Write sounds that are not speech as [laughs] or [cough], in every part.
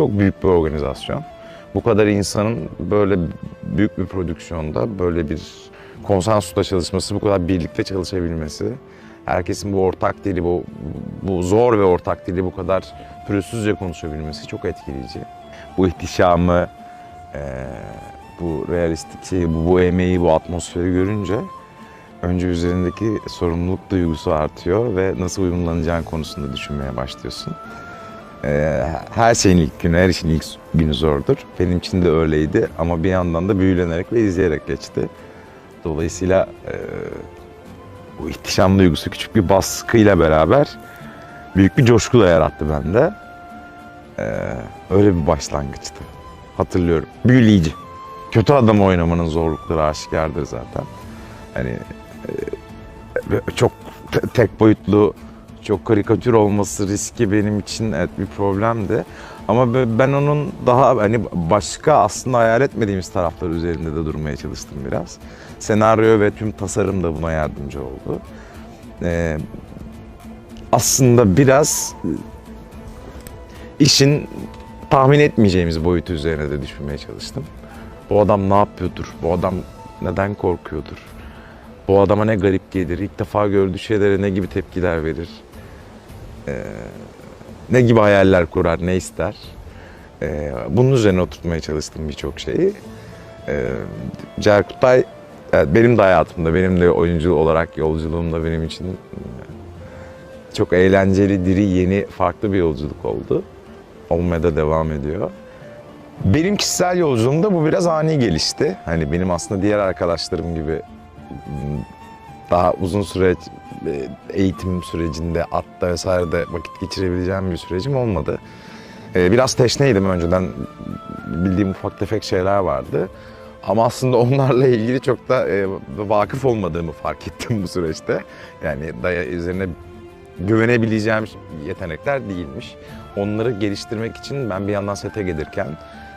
çok büyük bir organizasyon. Bu kadar insanın böyle büyük bir prodüksiyonda böyle bir konsensusla çalışması, bu kadar birlikte çalışabilmesi, herkesin bu ortak dili, bu, bu zor ve ortak dili bu kadar pürüzsüzce konuşabilmesi çok etkileyici. Bu ihtişamı, eee, bu realistik şeyi, bu, bu emeği, bu atmosferi görünce önce üzerindeki sorumluluk duygusu artıyor ve nasıl uyumlanacağın konusunda düşünmeye başlıyorsun. Ee, her şeyin ilk günü, her işin ilk günü zordur. Benim için de öyleydi ama bir yandan da büyülenerek ve izleyerek geçti. Dolayısıyla e, bu ihtişam duygusu küçük bir baskıyla beraber büyük bir coşku da yarattı bende. Ee, öyle bir başlangıçtı. Hatırlıyorum. Büyüleyici. Kötü adam oynamanın zorlukları aşikardır zaten. Hani e, çok te- tek boyutlu, çok karikatür olması riski benim için evet bir problemdi. Ama be- ben onun daha hani başka aslında hayal etmediğimiz taraflar üzerinde de durmaya çalıştım biraz. Senaryo ve tüm tasarım da buna yardımcı oldu. Ee, aslında biraz e, işin tahmin etmeyeceğimiz boyutu üzerine de düşünmeye çalıştım. Bu adam ne yapıyordur? Bu adam neden korkuyordur? Bu adama ne garip gelir? İlk defa gördüğü şeylere ne gibi tepkiler verir? Ee, ne gibi hayaller kurar, ne ister? Ee, bunun üzerine oturtmaya çalıştım birçok şeyi. Ee, Celal Kutay, evet, benim de hayatımda, benim de oyuncu olarak yolculuğumda benim için e, çok eğlenceli, diri, yeni, farklı bir yolculuk oldu. Olmaya da devam ediyor. Benim kişisel yolculuğumda bu biraz ani gelişti. Hani benim aslında diğer arkadaşlarım gibi daha uzun süre e, eğitim sürecinde, atta vesairede vakit geçirebileceğim bir sürecim olmadı. E, Biraz teşneydim önceden. Bildiğim ufak tefek şeyler vardı. Ama aslında [laughs] onlarla ilgili çok da e, vakıf olmadığımı fark ettim bu süreçte. Yani daya üzerine güvenebileceğim yetenekler değilmiş. Onları geliştirmek için ben bir yandan sete gelirken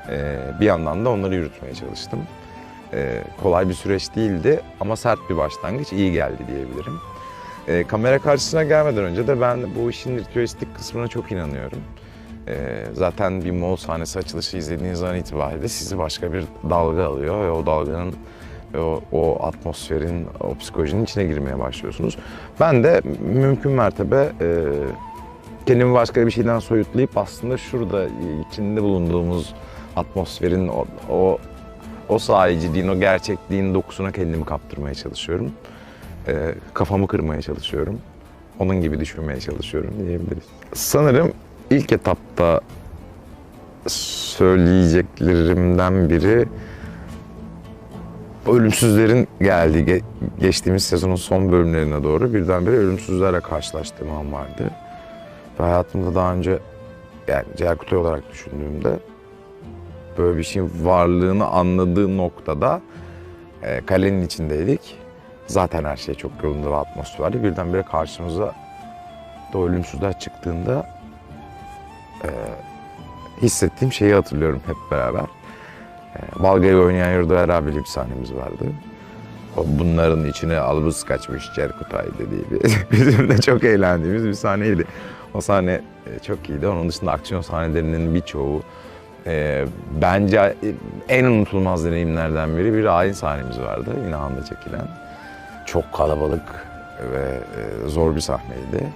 e, bir yandan da onları yürütmeye çalıştım. E, kolay bir süreç değildi ama sert bir başlangıç iyi geldi diyebilirim. E, kamera karşısına gelmeden önce de ben bu işin ritüelistik kısmına çok inanıyorum. E, zaten bir Moğol sahnesi açılışı izlediğiniz an itibariyle sizi başka bir dalga alıyor ve o dalganın o, o atmosferin, o psikolojinin içine girmeye başlıyorsunuz. Ben de mümkün mertebe e, kendimi başka bir şeyden soyutlayıp aslında şurada içinde bulunduğumuz atmosferin o, o o sahiciliğin, o gerçekliğin dokusuna kendimi kaptırmaya çalışıyorum. Ee, kafamı kırmaya çalışıyorum. Onun gibi düşünmeye çalışıyorum diyebiliriz. Sanırım ilk etapta söyleyeceklerimden biri ölümsüzlerin geldiği, ge- geçtiğimiz sezonun son bölümlerine doğru birdenbire ölümsüzlerle karşılaştığım an vardı. Ve hayatımda daha önce yani Celal Kutay olarak düşündüğümde böyle bir şeyin varlığını anladığı noktada e, kalenin içindeydik. Zaten her şey çok yolunda ve atmosferli. Birdenbire karşımıza da ölümsüzler çıktığında e, hissettiğim şeyi hatırlıyorum hep beraber. E, Balga'yı oynayan Yurda Erabi'li bir sahnemiz vardı. O bunların içine albus kaçmış Cerkutay dediği bir, [laughs] bizim de çok eğlendiğimiz bir sahneydi. O sahne e, çok iyiydi. Onun dışında aksiyon sahnelerinin birçoğu e, bence en unutulmaz deneyimlerden biri bir ayin sahnemiz vardı. Yine anda çekilen. Çok kalabalık ve e, zor bir sahneydi.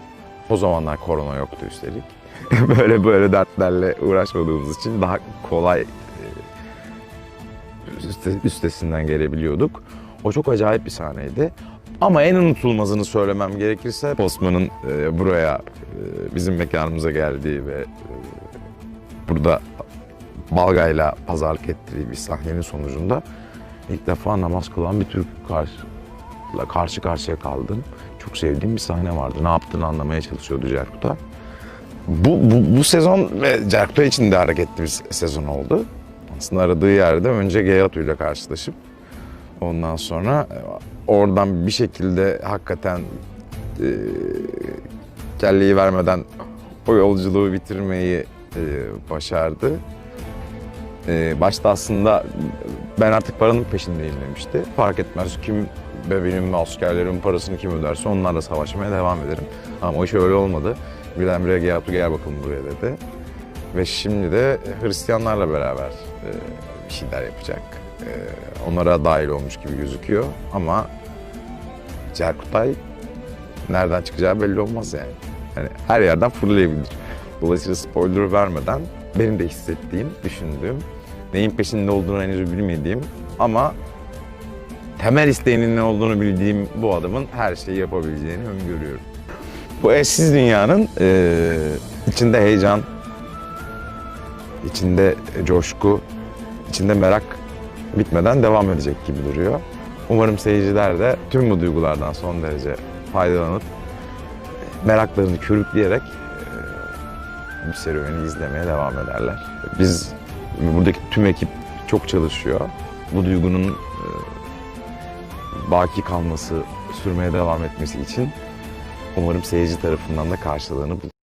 O zamanlar korona yoktu üstelik. [laughs] böyle böyle dertlerle uğraşmadığımız için daha kolay e, üste- üstesinden gelebiliyorduk. O çok acayip bir sahneydi. Ama en unutulmazını söylemem gerekirse Osman'ın e, buraya bizim mekanımıza geldiği ve e, burada Balga'yla pazarlık ettiği bir sahnenin sonucunda ilk defa namaz kılan bir Türk karşı, karşı karşıya kaldım. Çok sevdiğim bir sahne vardı. Ne yaptığını anlamaya çalışıyordu Cerkut'a. Bu, bu, bu sezon ve Cerkut'a için de hareketli bir sezon oldu. Aslında aradığı yerde önce Geyatu ile karşılaşıp ondan sonra e, oradan bir şekilde hakikaten e, kelleyi vermeden o yolculuğu bitirmeyi e, başardı. E, başta aslında ben artık paranın peşindeyim demişti. Fark etmez kim ve benim askerlerimin parasını kim öderse onlarla savaşmaya devam ederim. Ama o iş öyle olmadı. Birdenbire Geyatu gel bakalım buraya dedi. Ve şimdi de Hristiyanlarla beraber e, bir şeyler yapacak. E, onlara dahil olmuş gibi gözüküyor ama Cerkutay nereden çıkacağı belli olmaz yani. Yani her yerden fırlayabilir. Dolayısıyla spoiler vermeden benim de hissettiğim, düşündüğüm, neyin peşinde olduğunu henüz bilmediğim ama temel isteğinin ne olduğunu bildiğim bu adamın her şeyi yapabileceğini öngörüyorum. Bu eşsiz dünyanın eee, içinde heyecan, içinde coşku, içinde merak bitmeden devam edecek gibi duruyor. Umarım seyirciler de tüm bu duygulardan son derece faydalanıp meraklarını körükleyerek eee, bu serüveni izlemeye devam ederler. Biz buradaki tüm ekip çok çalışıyor. Bu duygunun baki kalması, sürmeye devam etmesi için umarım seyirci tarafından da karşılığını bulur.